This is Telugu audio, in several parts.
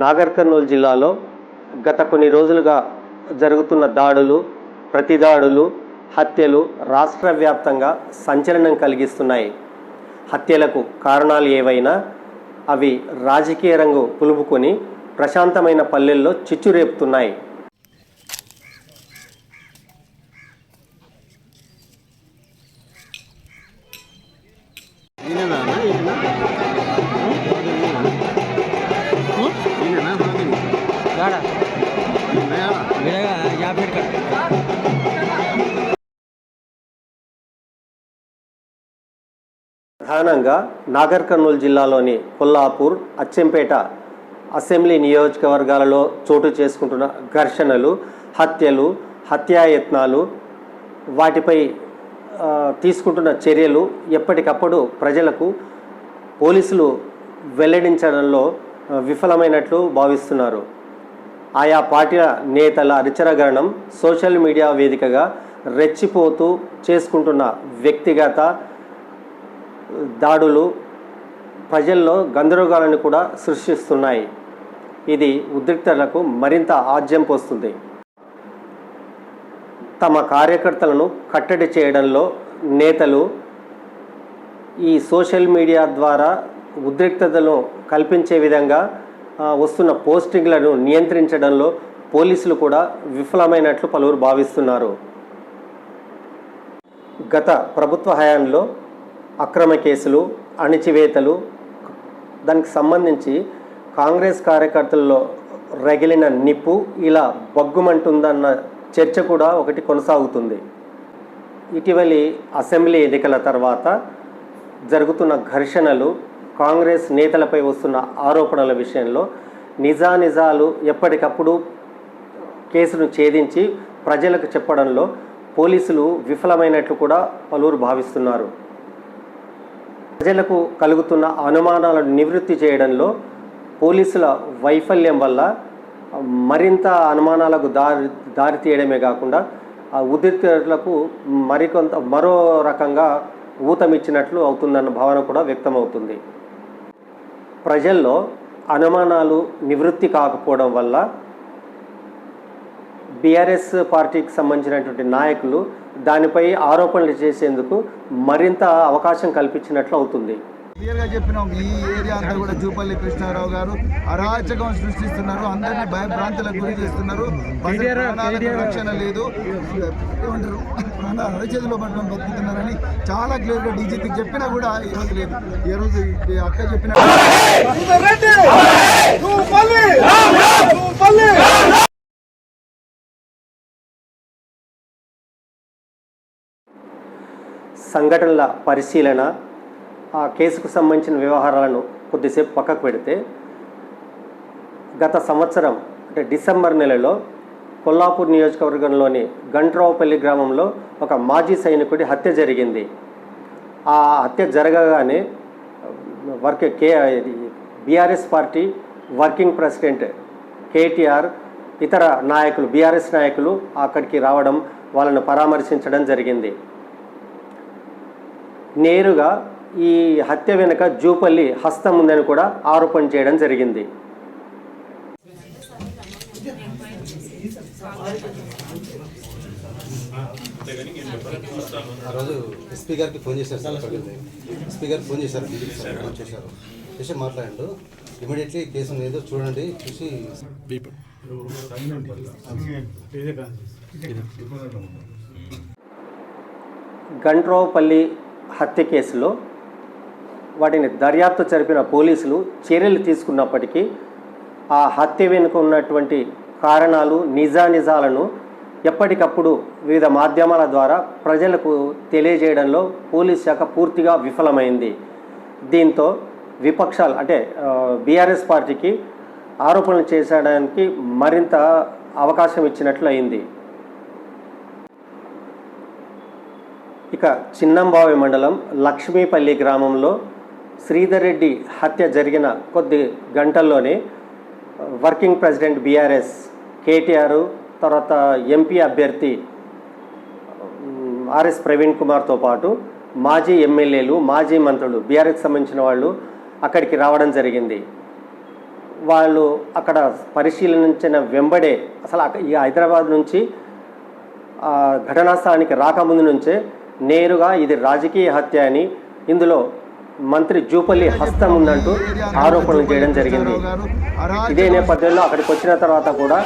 నాగర్ కర్నూలు జిల్లాలో గత కొన్ని రోజులుగా జరుగుతున్న దాడులు ప్రతి దాడులు హత్యలు రాష్ట్ర వ్యాప్తంగా సంచలనం కలిగిస్తున్నాయి. హత్యలకు కారణాలు ఏవైనా అవి రాజకీయ రంగు పులుపుకొని ప్రశాంతమైన పల్లెల్లో చిచ్చురేపుతున్నాయి ప్రధానంగా నాగర్ కర్నూలు జిల్లాలోని కొల్లాపూర్ అచ్చంపేట అసెంబ్లీ నియోజకవర్గాలలో చోటు చేసుకుంటున్న ఘర్షణలు హత్యలు హత్యాయత్నాలు వాటిపై తీసుకుంటున్న చర్యలు ఎప్పటికప్పుడు ప్రజలకు పోలీసులు వెల్లడించడంలో విఫలమైనట్లు భావిస్తున్నారు. ఆయా పార్టీల నేతల అరిచరగరణం సోషల్ మీడియా వేదికగా రెచ్చిపోతూ చేసుకుంటున్న వ్యక్తిగత దాడులు ప్రజల్లో గందరగోళాన్ని కూడా సృష్టిస్తున్నాయి. ఇది ఉద్రిక్తలకు మరింత ఆజ్యం పోస్తుంది. తమ కార్యకర్తలను కట్టడి చేయడంలో నేతలు ఈ సోషల్ మీడియా ద్వారా ఉద్రిక్తతను కల్పించే విధంగా వస్తున్న పోస్టింగ్లను నియంత్రించడంలో పోలీసులు కూడా విఫలమైనట్లు పలువురు భావిస్తున్నారు. గత ప్రభుత్వ హయాంలో అక్రమ కేసులు అణిచివేతలు దానికి సంబంధించి కాంగ్రెస్ కార్యకర్తల్లో రగిలిన నిప్పు ఇలా బగ్గుమంటుందన్న చర్చ కూడా ఒకటి కొనసాగుతుంది. ఇటీవలి అసెంబ్లీ ఎన్నికల తర్వాత జరుగుతున్న ఘర్షణలు కాంగ్రెస్ నేతలపై వస్తున్న ఆరోపణల విషయంలో నిజానిజాలు ఎప్పటికప్పుడు కేసును ఛేదించి ప్రజలకు చెప్పడంలో పోలీసులు విఫలమైనట్లు కూడా పలువురు భావిస్తున్నారు. ప్రజలకు కలుగుతున్న అనుమానాలను నివృత్తి చేయడంలో పోలీసుల వైఫల్యం వల్ల మరింత అనుమానాలకు దారి దారి తీయడమే కాకుండా ఆ ఉద్రిక్తలకు మరికొంత మరో రకంగా ఊతమిచ్చినట్లు అవుతుందన్న భావన కూడా వ్యక్తమవుతుంది. ప్రజల్లో అనుమానాలు నివృత్తి కాకపోవడం వల్ల బీఆర్ఎస్ పార్టీకి సంబంధించినటువంటి నాయకులు దానిపై ఆరోపణలు చేసేందుకు మరింత అవకాశం కల్పించినట్లు అవుతుంది. క్లియర్గా చెప్పినాం ఈ ఏరియా అంతా కూడా జూపల్లి కృష్ణారావు గారు అరాచకం సృష్టిస్తున్నారు అందరినీ భయభ్రాంతులకు గురి చేస్తున్నారు. రక్షణ లేదు. ఏమంటారు? అరచేతిలో పట్టడం బతుకుతున్నారని చాలా క్లియర్గా డీజీపీకి చెప్పినా కూడా ఈ రోజు లేదు. ఈ రోజు అక్క చెప్పిన సంఘటనల పరిశీలన ఆ కేసుకు సంబంధించిన వ్యవహారాలను కొద్దిసేపు పక్కకు పెడితే గత సంవత్సరం అంటే డిసెంబర్ నెలలో కొల్లాపూర్ నియోజకవర్గంలోని గంట్రావుపల్లి గ్రామంలో ఒక మాజీ సైనికుడి హత్య జరిగింది. ఆ హత్య జరగగానే వర్క్ కే BRS party working president KTR ఇతర నాయకులు బీఆర్ఎస్ నాయకులు అక్కడికి రావడం వాళ్ళను పరామర్శించడం జరిగింది. నేరుగా ఈ హత్య వెనుక జూపల్లి హస్తం ఉందని కూడా ఆరోపణ చేయడం జరిగింది. ఆ రోజు ఎస్పీ గారికి ఫోన్ చేశారు సార్ ఎస్పీ గారికి ఫోన్ చేశారు డీజీపీ సార్ ఫోన్ చేశారు. చేసి మాట్లాడండు ఇమీడియట్లీ కేసు ఏదో చూడండి చూసి గంట్రోపల్లి హత్య కేసులో వాటిని దర్యాప్తు జరిపిన పోలీసులు చర్యలు తీసుకున్నప్పటికీ ఆ హత్య వెనుక ఉన్నటువంటి కారణాలు నిజానిజాలను ఎప్పటికప్పుడు వివిధ మాధ్యమాల ద్వారా ప్రజలకు తెలియజేయడంలో పోలీస్ శాఖ పూర్తిగా విఫలమైంది. దీంతో విపక్షాలు అంటే బీఆర్ఎస్ పార్టీకి ఆరోపణలు చేసడానికి మరింత అవకాశం ఇచ్చినట్లు అయింది. ఇక చిన్నంబావి మండలం లక్ష్మీపల్లి గ్రామంలో శ్రీధర్ రెడ్డి హత్య జరిగిన కొద్ది గంటల్లోనే వర్కింగ్ ప్రెసిడెంట్ బీఆర్ఎస్ కేటీఆర్ తర్వాత ఎంపీ అభ్యర్థి ఆర్ఎస్ ప్రవీణ్ కుమార్తో పాటు మాజీ ఎమ్మెల్యేలు మాజీ మంత్రులు బీఆర్ఎస్ సంబంధించిన వాళ్ళు అక్కడికి రావడం జరిగింది. వాళ్ళు అక్కడ పరిశీలించిన వెంబడే అసలు ఈ హైదరాబాద్ నుంచి ఘటనా స్థలానికి రాకముందు నుంచే నేరుగా ఇది రాజకీయ హత్య అని ఇందులో మంత్రి జూపల్లి హస్తం ఉందంటూ ఆరోపణలు చేయడం జరిగింది. ఇదే నేపథ్యంలో అక్కడికి వచ్చిన తర్వాత కూడా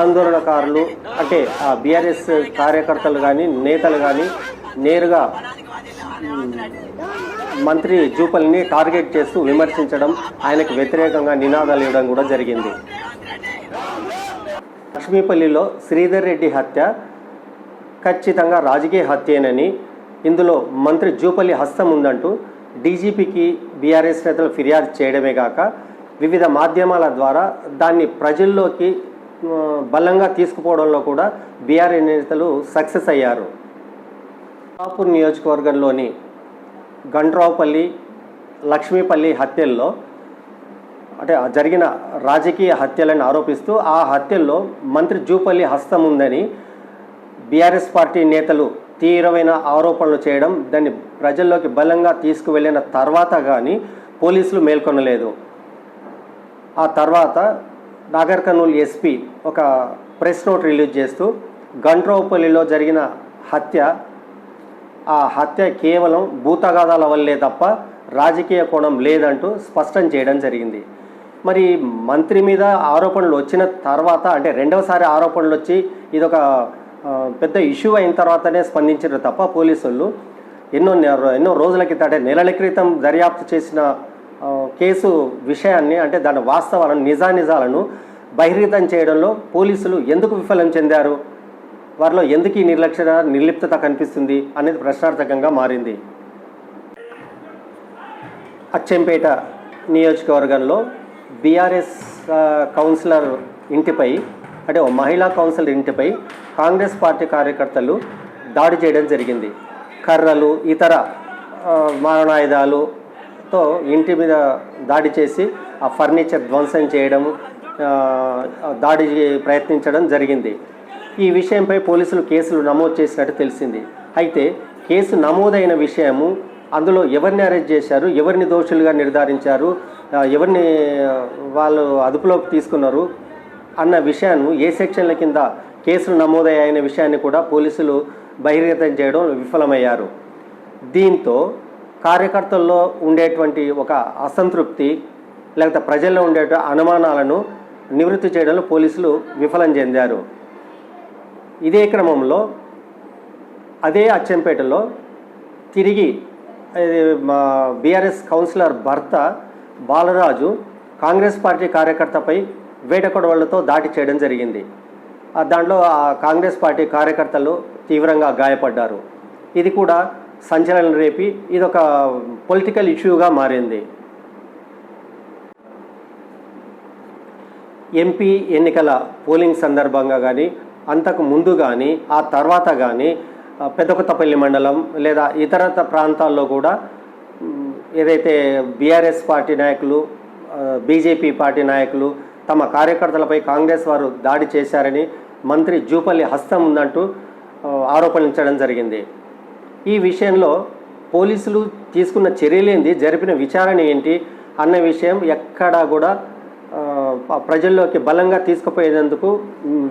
ఆందోళనకారులు అంటే ఆ బీఆర్ఎస్ కార్యకర్తలు కానీ నేతలు కానీ నేరుగా మంత్రి జూపల్ని టార్గెట్ చేస్తూ విమర్శించడం ఆయనకు వ్యతిరేకంగా నినాదాలు ఇవ్వడం కూడా జరిగింది. లక్ష్మీపల్లిలో శ్రీధర్ రెడ్డి హత్య ఖచ్చితంగా రాజకీయ హత్యేనని ఇందులో మంత్రి జూపల్లి హస్తం ఉందంటూ డీజీపీకి బీఆర్ఎస్ నేతలు ఫిర్యాదు చేయడమే కాక వివిధ మాధ్యమాల ద్వారా దాన్ని ప్రజల్లోకి బలంగా తీసుకుపోవడంలో కూడా బీఆర్ఎస్ నేతలు సక్సెస్ అయ్యారు. షాపూర్ నియోజకవర్గంలోని గండ్రావుపల్లి లక్ష్మీపల్లి హత్యల్లో అంటే జరిగిన రాజకీయ హత్యలను ఆరోపిస్తూ ఆ హత్యల్లో మంత్రి జూపల్లి హస్తం ఉందని బీఆర్ఎస్ పార్టీ నేతలు తీవ్రమైన ఆరోపణలు చేయడం దాన్ని ప్రజల్లోకి బలంగా తీసుకువెళ్ళిన తర్వాత కానీ పోలీసులు మేల్కొనలేదు. ఆ తర్వాత నాగర్ కర్నూలు ఎస్పీ ఒక ప్రెస్ నోట్ రిలీజ్ చేస్తూ గంట్రోపల్లిలో జరిగిన హత్య ఆ హత్య కేవలం భూతగాదాల వల్లే తప్ప రాజకీయ కోణం లేదంటూ స్పష్టం చేయడం జరిగింది. మరి మంత్రి మీద ఆరోపణలు వచ్చిన తర్వాత అంటే రెండవసారి ఆరోపణలు వచ్చి ఇదొక పెద్ద ఇష్యూ అయిన తర్వాతనే స్పందించారు తప్ప పోలీసులు ఎన్నో ఎన్నో రోజుల క్రితం అంటే నెలల క్రితం దర్యాప్తు చేసిన కేసు విషయాన్ని అంటే దాని వాస్తవాలను నిజానిజాలను బహిర్గతం చేయడంలో పోలీసులు ఎందుకు విఫలం చెందారు? వారిలో ఎందుకు ఈ నిర్లక్ష్య నిర్లిప్తత కనిపిస్తుంది అనేది ప్రశ్నార్థకంగా మారింది. అచ్చంపేట నియోజకవర్గంలో బీఆర్ఎస్ కౌన్సిలర్ ఇంటిపై అంటే ఓ మహిళా కౌన్సిల్ ఇంటిపై కాంగ్రెస్ పార్టీ కార్యకర్తలు దాడి చేయడం జరిగింది. కర్రలు ఇతర మారణాయుధాలుతో ఇంటి మీద దాడి చేసి ఆ ఫర్నిచర్ ధ్వంసం చేయడం దాడి ప్రయత్నించడం జరిగింది. ఈ విషయంపై పోలీసులు కేసులు నమోదు చేసినట్టు తెలిసింది. అయితే కేసు నమోదైన విషయము అందులో ఎవరిని అరెస్ట్ చేశారు ఎవరిని దోషులుగా నిర్ధారించారు ఎవరిని వాళ్ళు అదుపులోకి తీసుకున్నారు అన్న విషయాన్ని ఏ సెక్షన్ల కింద కేసులు నమోదయ్యాయనే విషయాన్ని కూడా పోలీసులు బహిర్గతం చేయడం విఫలమయ్యారు. దీంతో కార్యకర్తల్లో ఉండేటువంటి ఒక అసంతృప్తి లేకపోతే ప్రజల్లో ఉండే అనుమానాలను నివృత్తి చేయడంలో పోలీసులు విఫలం చెందారు. ఇదే క్రమంలో అదే అచ్చంపేటలో తిరిగి మా బీఆర్ఎస్ కౌన్సిలర్ భర్త బాలరాజు కాంగ్రెస్ పార్టీ కార్యకర్తపై వేటకొడవళ్ళతో దాడి చేయడం జరిగింది. ఆ దాంట్లో ఆ కాంగ్రెస్ పార్టీ కార్యకర్తలు తీవ్రంగా గాయపడ్డారు. ఇది కూడా సంచలనం రేపి ఇది ఒక పొలిటికల్ ఇష్యూగా మారింది. ఎంపీ ఎన్నికల పోలింగ్ సందర్భంగా కానీ అంతకు ముందు కానీ ఆ తర్వాత కానీ ఆ, పెద్దకొత్తపల్లి మండలం లేదా ఇతర ప్రాంతాల్లో కూడా ఏదైతే బీఆర్ఎస్ పార్టీ నాయకులు బీజేపీ పార్టీ నాయకులు తమ కార్యకర్తలపై కాంగ్రెస్ వారు దాడి చేశారని మంత్రి జూపల్లి హస్తం ఉందంటూ ఆరోపణించడం జరిగింది. ఈ విషయంలో పోలీసులు తీసుకున్న చర్యలేంది జరిపిన విచారణ ఏంటి అన్న విషయం ఎక్కడా కూడా ప్రజల్లోకి బలంగా తీసుకుపోయేందుకు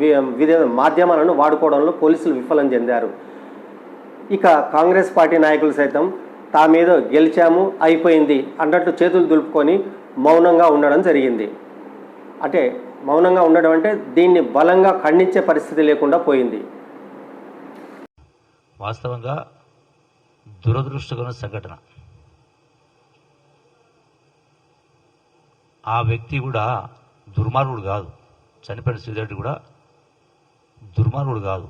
వివిధ మాధ్యమాలను వాడుకోవడంలో పోలీసులు విఫలం చెందారు. ఇక కాంగ్రెస్ పార్టీ నాయకులు సైతం తామేదో గెలిచాము అయిపోయింది అన్నట్టు చేతులు దులుపుకొని మౌనంగా ఉండడం జరిగింది. అంటే మౌనంగా ఉండడం అంటే దీన్ని బలంగా ఖండించే పరిస్థితి లేకుండా పోయింది. వాస్తవంగా దురదృష్టకరమైన సంఘటన. ఆ వ్యక్తి కూడా దుర్మార్గుడు కాదు. చనిపోయిన శ్రీధరుడు కూడా దుర్మార్గుడు కాదు.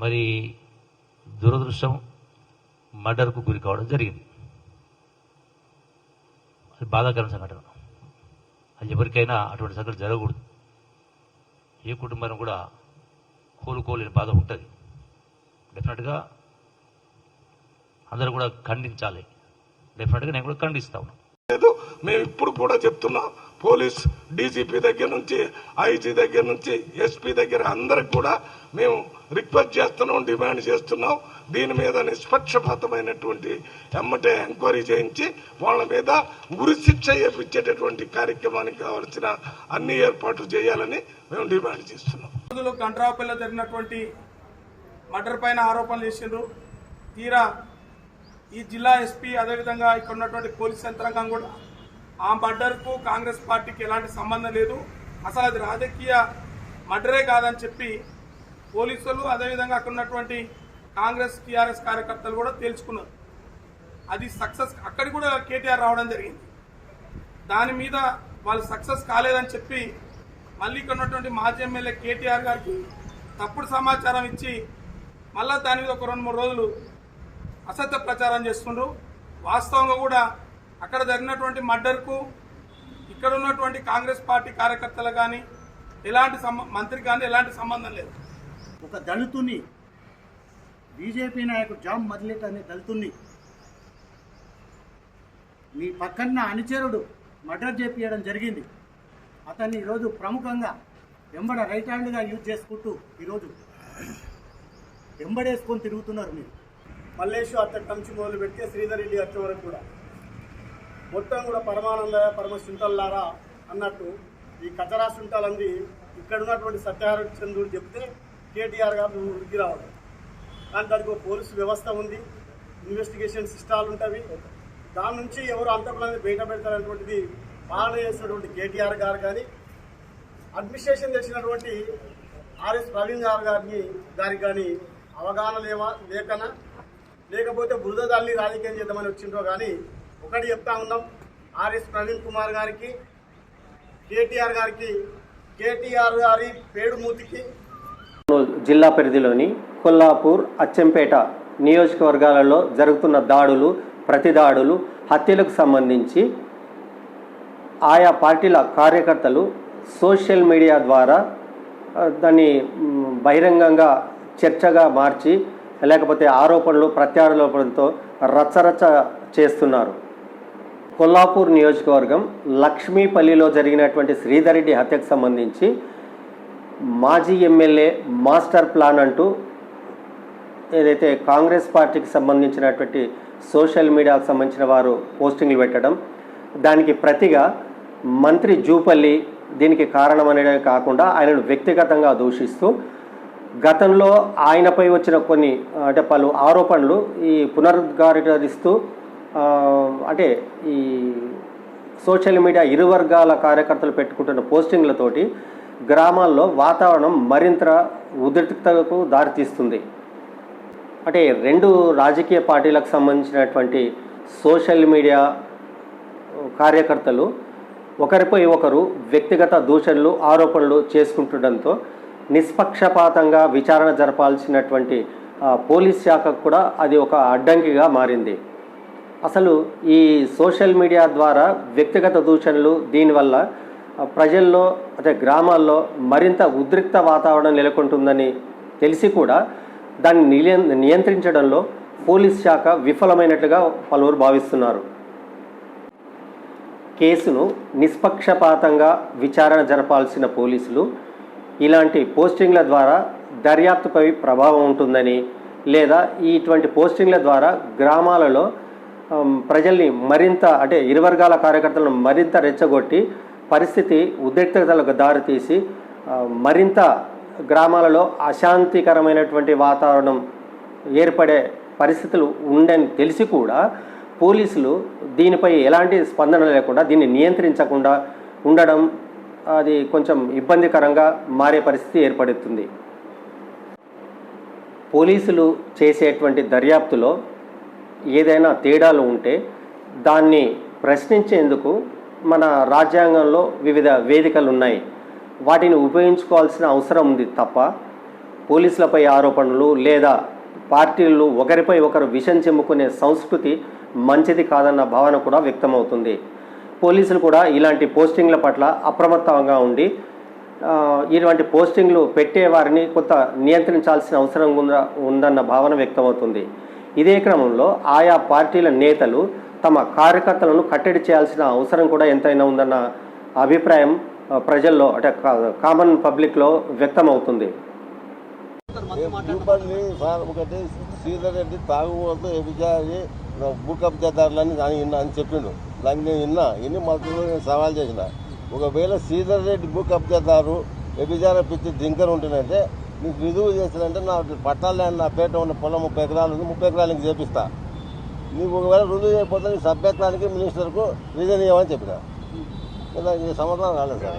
మరి దురదృష్టం మర్డర్కు గురి కావడం జరిగింది. అది బాధాకరమైన సంఘటన. అది ఎవరికైనా అటువంటి సంఘటన జరగకూడదు. ఏ కుటుంబం కూడా కోలుకోలేని బాధ ఉంటుంది. డెఫినెట్గా అందరూ కూడా ఖండించాలి. డెఫినెట్గా నేను కూడా ఖండిస్తా ఉన్నాను లేదు మేము ఇప్పుడు కూడా చెప్తున్నాం పోలీస్ డీజీపీ దగ్గర నుంచి ఐజీ దగ్గర నుంచి ఎస్పీ దగ్గర అందరికి కూడా మేము రిక్వెస్ట్ చేస్తున్నాం డిమాండ్ చేస్తున్నాం. దీని మీద నిష్పక్షపాతమైనటువంటి ఎమ్మటే ఎంక్వైరీ చేయించి వాళ్ళ మీద ఉరిశిక్ష శిక్ష కార్యక్రమానికి కావలసిన అన్ని ఏర్పాట్లు చేయాలని మేము డిమాండ్ చేస్తున్నాం. రోజులు గంట్రావుపల్లిలో జరిగినటువంటి మర్డర్ పైన ఆరోపణలు చేసిండ్రు. తీరా ఈ జిల్లా ఎస్పీ అదేవిధంగా ఇక్కడ ఉన్నటువంటి పోలీస్ యంత్రాంగం కూడా ఆ మర్డర్కు కాంగ్రెస్ పార్టీకి ఎలాంటి సంబంధం లేదు. అసలు అది రాజకీయ మర్డరే కాదని చెప్పి పోలీసులు అదేవిధంగా అక్కడ ఉన్నటువంటి కాంగ్రెస్ టీఆర్ఎస్ కార్యకర్తలు కూడా తేల్చుకున్నారు. అది సక్సెస్ అక్కడికి కూడా కేటీఆర్ రావడం జరిగింది. దాని మీద వాళ్ళు సక్సెస్ కాలేదని చెప్పి మళ్ళీ ఇక్కడ ఉన్నటువంటి మాజీ ఎమ్మెల్యే కేటీఆర్ గారికి తప్పుడు సమాచారం ఇచ్చి మళ్ళా దాని మీద ఒక రెండు మూడు రోజులు అసత్య ప్రచారం చేస్తుండ్రు. వాస్తవంగా కూడా అక్కడ జరిగినటువంటి మర్డర్కు ఇక్కడ ఉన్నటువంటి కాంగ్రెస్ పార్టీ కార్యకర్తలు కానీ ఎలాంటి మంత్రి కానీ ఎలాంటి సంబంధం లేదు. ఒక దళితుని బీజేపీ నాయకుడు జామ్ మద్లిట్ అనే దళితుని మీ పక్కన్న అనుచరుడు మర్డర్ చేపియడం జరిగింది. అతన్ని ఈరోజు ప్రముఖంగా వెంబడ రైట్ హ్యాండ్గా యూజ్ చేసుకుంటూ ఈరోజు వెంబడేసుకొని తిరుగుతున్నారు మీరు. మల్లేషు అత్తడి నుంచి మొదలు పెడితే శ్రీధర్ రెడ్డి వచ్చే వరకు కూడా. మొత్తం కూడా పరమానంద పరమ శుంఠల్లారా అన్నట్టు ఈ కచరా శుంఠాలంది ఇక్కడ ఉన్నటువంటి సత్యహరిచంద్రుడు చెప్తే కేటీఆర్ గారు ఉరికి రావడం. కానీ దానికి ఒక పోలీసు వ్యవస్థ ఉంది ఇన్వెస్టిగేషన్ సిస్టాలు ఉంటాయి. దాని నుంచి ఎవరు అంతకులని బయట పెడతారనేటువంటిది పాలన చేసినటువంటి కేటీఆర్ గారు కానీ అడ్మినిస్ట్రేషన్ చేసినటువంటి ఆర్ఎస్ ప్రవీణ్ గారు గారిని గారికి కానీ అవగాహన లేవా లేకనా? లేకపోతే బురద తల్లి రాజకీయం చేద్దామని వచ్చిండ్రో కానీ ఒకటి చెప్తా ఉన్నాం. ఆర్ఎస్ ప్రవీణ్ కుమార్ గారికి కేటీఆర్ గారికి కేటీఆర్ గారి పేడుమూతికి. జిల్లా పరిధిలోని కొల్లాపూర్ అచ్చంపేట నియోజకవర్గాలలో జరుగుతున్న దాడులు ప్రతిదాడులు హత్యలకు సంబంధించి ఆయా పార్టీల కార్యకర్తలు సోషల్ మీడియా ద్వారా దాన్ని బహిరంగంగా చర్చగా మార్చి లేకపోతే ఆరోపణలు ప్రత్యారోపణలతో రచ్చరచ్చ చేస్తున్నారు. కొల్లాపూర్ నియోజకవర్గం లక్ష్మీపల్లిలో జరిగినటువంటి శ్రీధర్ రెడ్డి హత్యకు సంబంధించి మాజీ ఎమ్మెల్యే మాస్టర్ ప్లాన్ అంటూ ఏదైతే కాంగ్రెస్ పార్టీకి సంబంధించినటువంటి సోషల్ మీడియాకు సంబంధించిన వారు పోస్టింగ్లు పెట్టడం దానికి ప్రతిగా మంత్రి జూపల్లి దీనికి కారణం అనేది కాకుండా ఆయనను వ్యక్తిగతంగా దూషిస్తూ గతంలో ఆయనపై వచ్చిన కొన్ని అంటే పలు ఆరోపణలు ఈ పునరుద్ఘాటిస్తూ అంటే ఈ సోషల్ మీడియా ఇరు వర్గాల కార్యకర్తలు పెట్టుకుంటున్న పోస్టింగ్లతోటి గ్రామాల్లో వాతావరణం మరింత ఉద్రిక్తతకు దారితీస్తుంది. అంటే రెండు రాజకీయ పార్టీలకు సంబంధించినటువంటి సోషల్ మీడియా కార్యకర్తలు ఒకరిపై ఒకరు వ్యక్తిగత దూషణలు ఆరోపణలు చేసుకుంటుండడంతో నిష్పక్షపాతంగా విచారణ జరపాల్సినటువంటి పోలీస్ శాఖకు కూడా అది ఒక అడ్డంకిగా మారింది. అసలు ఈ సోషల్ మీడియా ద్వారా వ్యక్తిగత దూషణలు దీనివల్ల ప్రజల్లో అంటే గ్రామాల్లో మరింత ఉద్రిక్త వాతావరణం నెలకొంటుందని తెలిసి కూడా దాన్ని నియంత్రించడంలో పోలీస్ శాఖ విఫలమైనట్లుగా పలువురు భావిస్తున్నారు. కేసును నిష్పక్షపాతంగా విచారణ జరపాల్సిన పోలీసులు ఇలాంటి పోస్టింగ్ల ద్వారా దర్యాప్తుపై ప్రభావం ఉంటుందని లేదా ఇటువంటి పోస్టింగ్ల ద్వారా గ్రామాలలో ప్రజల్ని మరింత అంటే ఇరు వర్గాల కార్యకర్తలను మరింత రెచ్చగొట్టి పరిస్థితి ఉద్రిక్తతలకు దారితీసి మరింత గ్రామాలలో అశాంతికరమైనటువంటి వాతావరణం ఏర్పడే పరిస్థితులు ఉండని తెలిసి కూడా పోలీసులు దీనిపై ఎలాంటి స్పందన లేకుండా దీన్ని నియంత్రించకుండా ఉండడం అది కొంచెం ఇబ్బందికరంగా మారే పరిస్థితి ఏర్పడుతుంది. పోలీసులు చేసేటువంటి దర్యాప్తులో ఏదైనా తేడాలు ఉంటే దాన్ని ప్రశ్నించేందుకు మన రాజ్యాంగంలో వివిధ వేదికలు ఉన్నాయి. వాటిని ఉపయోగించుకోవాల్సిన అవసరం ఉంది తప్ప పోలీసులపై ఆరోపణలు లేదా పార్టీలు ఒకరిపై ఒకరు విషం చెమ్ముకునే సంస్కృతి మంచిది కాదన్న భావన కూడా వ్యక్తమవుతుంది. పోలీసులు కూడా ఇలాంటి పోస్టింగ్ల పట్ల అప్రమత్తంగా ఉండి ఇటువంటి పోస్టింగ్లు పెట్టే వారిని కొంత నియంత్రించాల్సిన అవసరం ఉంద ఉందన్న భావన వ్యక్తమవుతుంది. ఇదే క్రమంలో ఆయా పార్టీల నేతలు తమ కార్యకర్తలను కట్టడి చేయాల్సిన అవసరం కూడా ఎంతైనా ఉందన్న అభిప్రాయం ప్రజల్లో అంటే కా- కామన్ పబ్లిక్లో వ్యక్తమవుతుంది. ఒకటి శ్రీధర్ రెడ్డి తాగుబోతూ వ్యభిచారి భూ అని విన్నా అని చెప్పిండు. దానికి నేను విన్నా ఇన్ని మద్దతులు నేను సవాల్ చేసిన. ఒకవేళ శ్రీధర్ రెడ్డి భూ కబ్జాదారు వ్యభిచార పిచ్చి దింకర్ ఉంటున్నట్టే నీకు రుజువు చేస్తానంటే నా పట్టాలు ల్యాండ్ నా పేట ఉన్న పొలం ముప్పై ఎకరాలు ఉంది ముప్పై ఎకరాలకి చేపిస్తా. నీకు ఒకవేళ రుజువు చేయకపోతే నీ సభ్యత్వానికి మినిస్టర్కు రీజన్ ఇవ్వమని చెప్పిన. దానికి సమాధానం రాలేదు సార్.